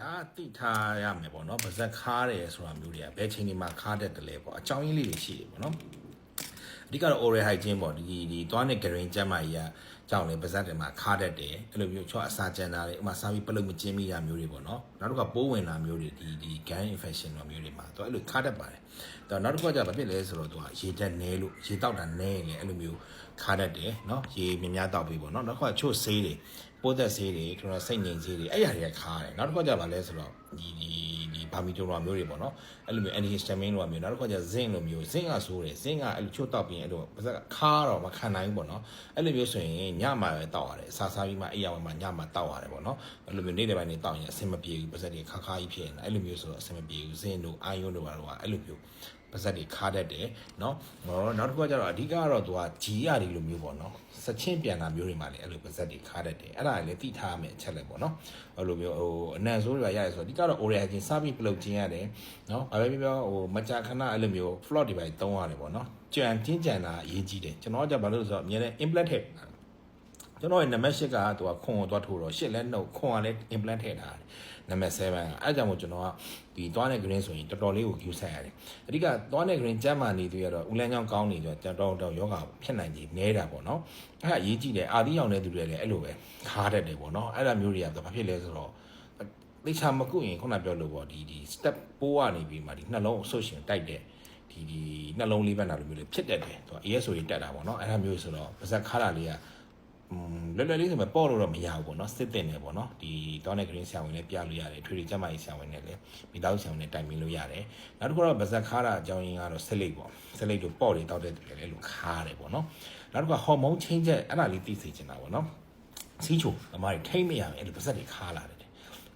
ဒါကသိထားရမယ်ပေါ့နော်ဗဇက်ခါတယ်ဆိုတာမျိုးတွေကဘယ်ချိန်ဒီမှာခါတတ်တယ်လဲပေါ့အကြောင်းရင်းလေးတွေရှိတယ်ပေါ့နော်အဓိကတော့ oral hygiene ပေါ့ဒီဒီသွားနဲ့ green ကျန်းမာကြီးက ကြောင့်လေဗဇက်တွေမှာခါတတ်တယ်အဲ့လိုမျိုးချောအစာကျန်တာတွေဥမာစားပြီးပလုတ်မကျင်းမိတာမျိုးတွေပေါ့နော်နောက်တစ်ခါပိုးဝင်တာမျိုးတွေဒီဒီ gun infection တို့မျိုးတွေမှာသူအဲ့လိုခါတတ်ပါတယ်တော့နောက်တစ်ခါကျဘာဖြစ်လဲဆိုတော့သူကရေတက်နဲလို့ရေတောက်တာနဲလေအဲ့လိုမျိုးခါတတ်တယ်နော်ရေမြများတောက်ပြီးပေါ့နော်နောက်တစ်ခါချို့ဆေးတွေပိုးသက်ဆေးတွေကျွန်တော်စိတ်ငြိမ်ဆေးတွေအဲ့ရတွေကခါတယ်နောက်တစ်ခါကျဘာလဲဆိုတော့ဒီဒီဒီ ဘာမီတိုရာမျိုးတွေပေါ့နော်အဲ့လိုမျိုး antihistamine လိုမျိုးနောက်တစ်ခါကျ zinc လိုမျိုး zinc ကဆိုးတယ် zinc ကအဲ့လိုချို့တောက်ပြီးအဲ့လိုပါစက်ခါတော့မခံနိုင်ဘူးပေါ့နော်အဲ့လိုမျိုးဆိုရင်ညမှာပဲတောက်ရတယ်စားစားပြီးမှအိပ်ရမှာညမှာတောက်ရတယ်ပေါ့နော်အဲ့လိုမျိုးနေ့တစ်ပိုင်းနေတောက်ရင်အဆင်မပြေဘူးပါစက်တွေခါခါကြီးဖြစ်နေတာအဲ့လိုမျိုးဆိုတော့အဆင်မပြေဘူး zinc တို့ iron တို့ဘာလို့ကအဲ့လိုမျိုး ပါစက်တွေခါတတ်တယ်เนาะဟောနောက်တစ်ခုကကျတော့အဓိကကတော့သူကဂျီရတွေလိုမျိုးပေါ့နော်စချင်းပြန်တာမျိုးတွေမှာလည်းအဲ့လိုပါစက်တွေခါတတ်တယ်အဲ့ဒါလည်းသိထားရမယ်အချက်လည်းပေါ့နော်အဲ့လိုမျိုးဟိုအနံဆိုးတွေရရတယ်ဆိုတော့အဓိကတော့ oral hygiene စပြီးပလုတ်ခြင်းရတယ်เนาะဘာပဲပြောပြောဟိုမကြာခဏအဲ့လိုမျိုး float တွေပဲတုံးရတယ်ပေါ့နော်ကြံတင်းကြံတာအရေးကြီးတယ်ကျွန်တော်ကဘာလို့လဲဆိုတော့အမြဲတမ်း implant ထည့် ကျွန်တော်ရဲ့နံပါတ်8ကသူကခွန်ကိုသွားထိုးတော့8လဲနှုတ်ခွန်ကလည်း implant ထည့်ထားတယ်နံပါတ်7ကအဲ့ကြောင့်မို့ကျွန်တော်ကဒီသွားတဲ့ green ဆိုရင်တော်တော်လေးကို view ဆက်ရတယ်အဓိကသွားတဲ့ green ကျမ်းမာနေသူရတော့ဦးလန်းချောင်းကောင်းနေကြတော်တော်တော်ယောဂဖြစ်နိုင်ကြီးနေတာပေါ့နော်အဲ့ဒါအရေးကြီးတယ်အာသီးရောင်တဲ့သူတွေလည်းအဲ့လိုပဲခါတတ်တယ်ပေါ့နော်အဲ့ဒါမျိုးတွေကဘာဖြစ်လဲဆိုတော့သိချာမကုရင်ခုနပြောလို့ပေါ့ဒီဒီ step 4ကနေပြီးမှဒီနှလုံးအဆုတ်ရှင်တိုက်တဲ့ဒီဒီနှလုံးလေးဘက်နာလိုမျိုးလေးဖြစ်တတ်တယ်သူက ASO ကြီးတက်တာပေါ့နော်အဲ့ဒါမျိုးဆိုတော့ပါဇက်ခါတာလေးကอืม လွယ်လွယ်လေးဆိုမှပေါ့လို့တော့မရဘူးပေါ့နော်စစ်တင်နေပေါ့နော်ဒီတောင်းတဲ့ green ဆရာဝန်လည်းပြလို့ရတယ်ထွေထွေကျမကြီးဆရာဝန်နဲ့လည်းမိသားစုဆရာဝန်နဲ့တိုင်ပင်လို့ရတယ်နောက်တစ်ခုတော့ဗဇက်ခါတာအကြောင်းရင်းကတော့ဆက်လိတ်ပေါ့ဆက်လိတ်တို့ပေါ့တွေတောက်တဲ့တူလည်းလို့ခါတယ်ပေါ့နော်နောက်တစ်ခုဟော်မုန်းချင်းချက်အဲ့ဒါလေးသိစေချင်တာပေါ့နော်စီးချိုသမားတွေထိမ့်မရဘူးအဲ့လိုဗဇက်တွေခါလာတယ်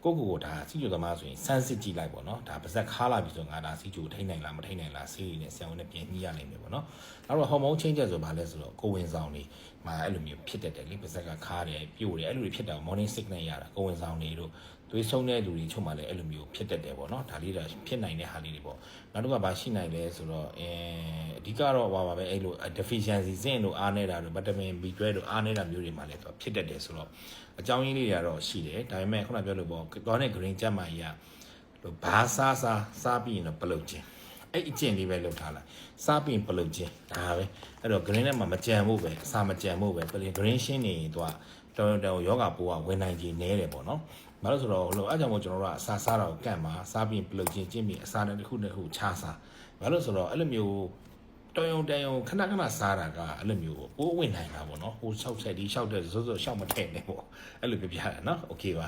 ကိုကိုကိုဒါစီချိုသမားဆိုရင်စမ်းစစ်ကြည့်လိုက်ပေါ့နော်ဒါပါဇက်ခါလာပြီဆိုငါဒါစီချိုထိနိုင်လားမထိနိုင်လားဆေးရည်နဲ့ဆရာဝန်နဲ့ပြင်ညှိရနိုင်မယ်ပေါ့နော်နောက်တော့ဟော်မုန်းချင်းချက်ဆိုဘာလဲဆိုတော့ကိုဝင်ဆောင်နေမှာအဲ့လိုမျိုးဖြစ်တတ်တယ်လေပါဇက်ကခါတယ်ပြို့တယ်အဲ့လိုတွေဖြစ်တာ morning sickness ရတာကိုဝင်ဆောင်နေတို့သွေးဆုံးတဲ့လူတွေချုပ်မှလည်းအဲ့လိုမျိုးဖြစ်တတ်တယ်ပေါ့နော်ဒါလေးတော့ဖြစ်နိုင်တဲ့ဟာလေးတွေပေါ့နောက်တစ်ခါဘာရှိနိုင်လဲဆိုတော့အဲအ ဓိကတော့ဟောပါပဲအဲ့လို deficiency ဇင့်တို့အားနေတာတို့ vitamin B12 တို့အားနေတာမျိုးတွေမှလည်းသူဖြစ်တတ်တယ်ဆိုတော့အကြောင်းရင်းလေးတွေကတော့ရှိတယ်ဒါပေမဲ့ခုနပြောလို့ပေါ့သွားတဲ့ green ချက်မှကြီးကလို့ဘာစားစားစားပြီးရင်တော့ပလုတ်ခြင်းအဲ့အကျင့်လေးပဲလုပ်ထားလိုက်စားပြီးရင်ပလုတ်ခြင်းဒါပဲအဲ့တော့ green ထဲမှာမကြံဖို့ပဲအစာမကြံဖို့ပဲ green ရှင်းနေရင်သူကတော်တော်ယောဂပိုးကဝင်နိုင်ခြင်းနည်းတယ်ပေါ့နော်ဘာလို့ဆိုတော့ဟိုအဲ့ကြောင့်မို့ကျွန်တော်တို့ကအစာစားတာကိုကန့်ပါစားပြီးပလုတ်ခြင်းကျင့်ပြီးအစာတစ်ခုတစ်ခုခြားစားဘာလို့ဆိုတော့အဲ့လိုမျိုး တော်ရုံတန်ရုံခဏခဏစားတာကအဲ့လိုမျိုးပိုးဝင်နိုင်တာပေါ့နော်ဟို၆ချက်ဒီ၆ချက်စိုးစိုးရှောက်မထည့်နဲ့ပေါ့အဲ့လိုပြပြရနော်โอเคပါ